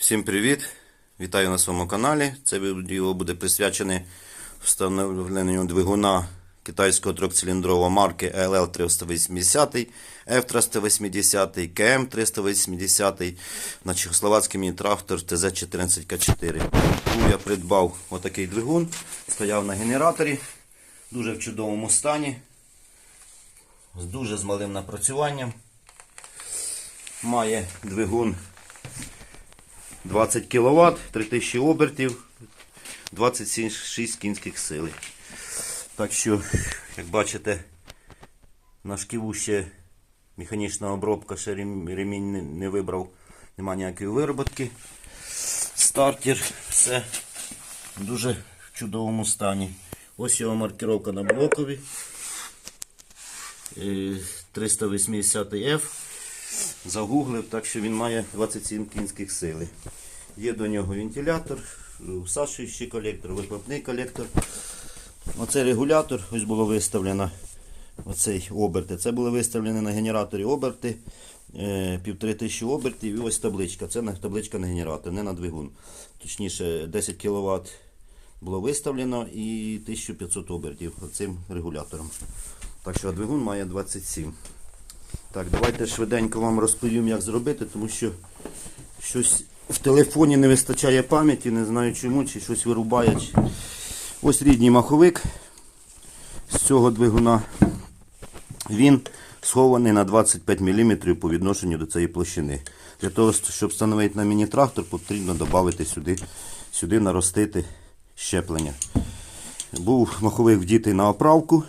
Всім привіт! Вітаю на своєму каналі. Це відео буде присвячене встановленню двигуна китайського трьохциліндрового марки LL380, F380, KM380 на чехословацький міні-трактор TZ14К4. Тому я придбав отакий двигун, стояв на генераторі, дуже в чудовому стані, з дуже з малим напрацюванням. Має двигун 20 кВт, 3000 обертів, 26 кінських сил. Так що, як бачите, на шківу ще механічна обробка, ще ремінь не, вибрав, нема ніякої вироботки. Стартер, все в дуже чудовому стані. Ось його маркировка на блокові. Е, 380F загуглив, так що він має 27 кінських сили. Є до нього вентилятор, всашуючий колектор, вихлопний колектор. Оцей регулятор, ось було виставлено оцей оберти. Це були виставлені на генераторі оберти. е, Півтори тисячі обертів і ось табличка. Це табличка на генератор, не на двигун. Точніше, 10 кВт було виставлено і 1500 обертів цим регулятором. Так що двигун має 27. Так, давайте швиденько вам розповім, як зробити, тому що щось в телефоні не вистачає пам'яті, не знаю чому, чи щось вирубає. Ось рідній маховик з цього двигуна. Він схований на 25 мм по відношенню до цієї площини. Для того, щоб встановити на міні-трактор, потрібно додати сюди, сюди наростити щеплення. Був маховик вдітий на оправку.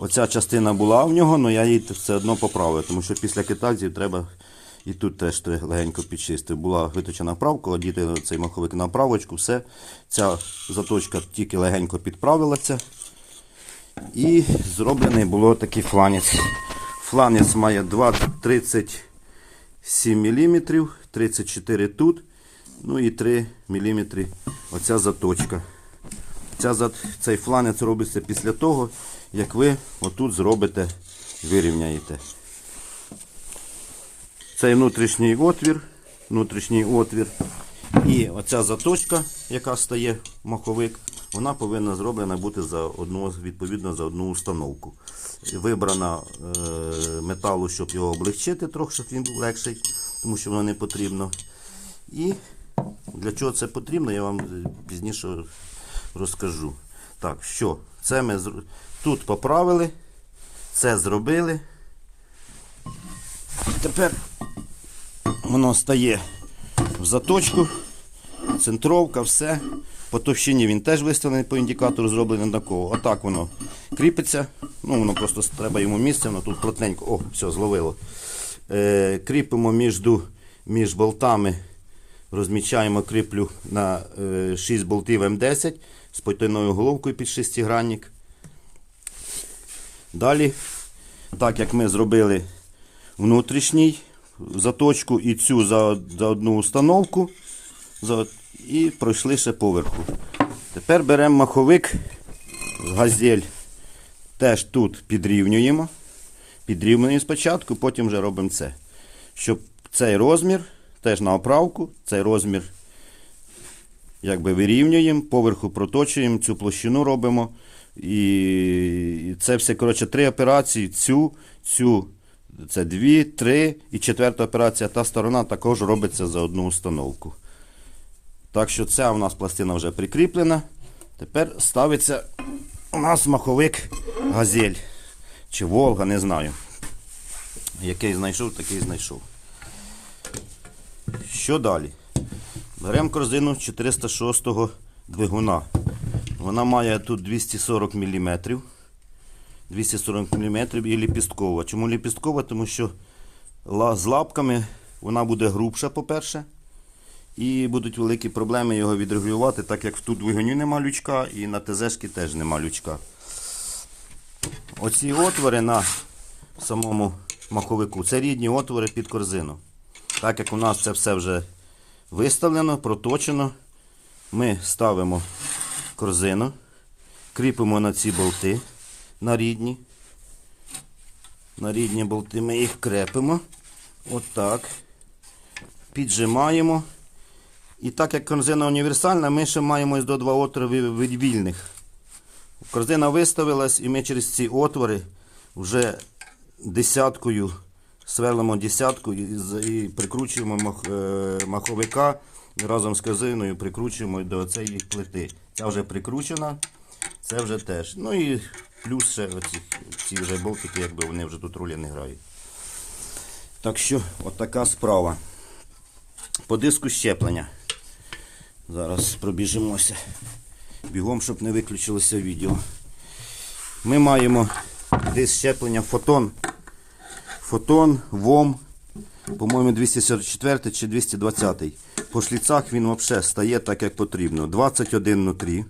Оця частина була в нього, але я її все одно поправив, тому що після китайців треба і тут теж легенько підчистити. Була виточена правка, одіти цей маховик на правочку, все. Ця заточка тільки легенько підправилася. І зроблений було такий фланець. Фланець має 2,37 мм, 34 тут, ну і 3 мм оця заточка. Ця, цей фланець робиться після того, як ви отут зробите, вирівняєте. Цей внутрішній отвір, внутрішній отвір. І оця заточка, яка стає маховик, вона повинна зроблена бути за одну, відповідно за одну установку. Вибрана е, металу, щоб його облегчити трохи, щоб він був легший, тому що воно не потрібно. І для чого це потрібно, я вам пізніше розкажу. Так, що? Це ми тут поправили, це зробили. Тепер воно стає в заточку, центровка, все. По товщині він теж виставлений по індикатору, зроблений однаково. Отак воно кріпиться. Ну, воно просто треба йому місце, воно тут плотненько. О, все, зловило. Е, кріпимо між, між болтами, розмічаємо кріплю на е, 6 болтів М10 з потайною головкою під шестигранник. Далі, так як ми зробили внутрішній заточку і цю за, за одну установку, за, і пройшли ще поверху. Тепер беремо маховик газель. Теж тут підрівнюємо. Підрівнюємо спочатку, потім вже робимо це. Щоб цей розмір теж на оправку, цей розмір якби вирівнюємо, поверху проточуємо, цю площину робимо. І це все, коротше, три операції. Цю, цю, це дві, три і четверта операція. Та сторона також робиться за одну установку. Так що ця у нас пластина вже прикріплена. Тепер ставиться у нас маховик газель. Чи Волга, не знаю. Який знайшов, такий знайшов. Що далі? Беремо корзину 406-го двигуна. Вона має тут 240 мм. 240 мм і ліпісткова. Чому ліпісткова? Тому що з лапками вона буде грубша, по-перше. І будуть великі проблеми його відрегулювати, так як тут двигуню нема лючка і на ТЗшки теж нема лючка. Оці отвори на самому маховику це рідні отвори під корзину. Так як у нас це все вже виставлено, проточено, ми ставимо корзину, кріпимо на ці болти на рідні. На рідні болти ми їх крепимо. Отак. Піджимаємо І так як корзина універсальна, ми ще маємо до два отвори від вільних. Корзина виставилась, і ми через ці отвори вже десяткою сверлимо десятку і, прикручуємо е, маховика разом з корзиною прикручуємо до цієї плити. Ця вже прикручена, це вже теж. Ну і плюс ще оці, ці вже болтики, якби вони вже тут ролі не грають. Так що, отака справа. По диску щеплення. Зараз пробіжимося. Бігом, щоб не виключилося відео. Ми маємо диск щеплення фотон. Фотон, ВОМ, по-моєму, 244 чи 220. По шліцах він взагалі стає так, як потрібно. 21 внутрі,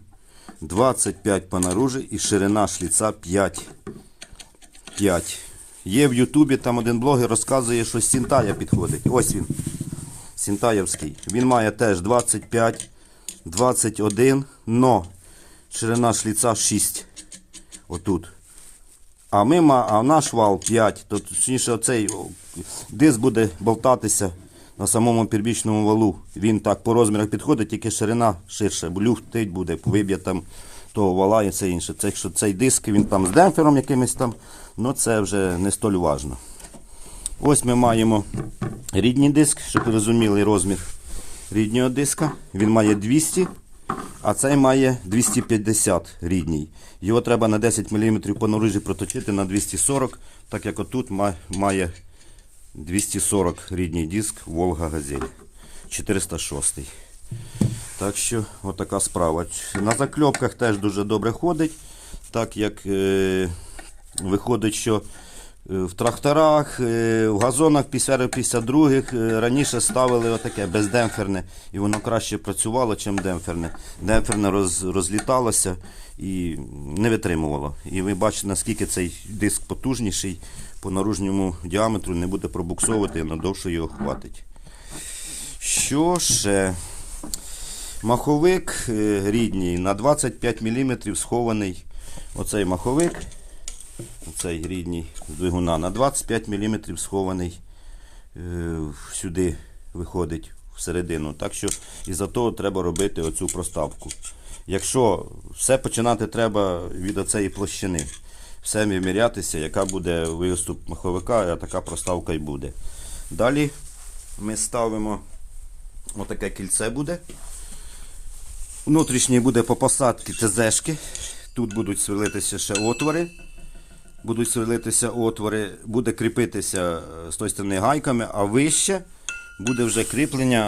25 по наружі і ширина шліца 5. 5. Є в Ютубі, там один блогер розказує, що Сінтая підходить. Ось він. Сінтаєвський. Він має теж 25, 21, но ширина шліца 6. Отут. А ми ма- а наш вал 5, то точніше оцей диск буде болтатися на самому первічному валу. Він так по розмірах підходить, тільки ширина ширша, бо люфтить буде, виб'є там того вала і все інше. Це якщо цей диск він там з демпфером якимось там, ну це вже не столь важно. Ось ми маємо рідний диск, щоб ви розуміли розмір ріднього диска. Він має 200, а цей має 250 рідній. Його треба на 10 мм по наружі проточити на 240, так як отут має 240 рідній диск Волга Газель 406. Так що, отака справа. На закльопках теж дуже добре ходить, так як е, виходить, що в тракторах, е, в газонах 50-52 е, раніше ставили отаке бездемпферне, і воно краще працювало, ніж демпферне. Демпферне роз, розліталося і не витримувало. І ви бачите, наскільки цей диск потужніший по наружньому діаметру не буде пробуксовувати, надовше його хватить. Що ще? Маховик е, рідній на 25 мм схований оцей маховик, оцей рідній двигуна на 25 мм схований е, сюди виходить всередину. Так що із-за того треба робити оцю проставку. Якщо все починати треба від оцеї площини, все вимірятися, яка буде виступ маховика, а така проставка і буде. Далі ми ставимо отаке кільце буде. Внутрішній буде по посадці ТЗшки. Тут будуть сверлитися ще отвори. Будуть сверлитися отвори, буде кріпитися е, з тої сторони гайками, а вище буде вже кріплення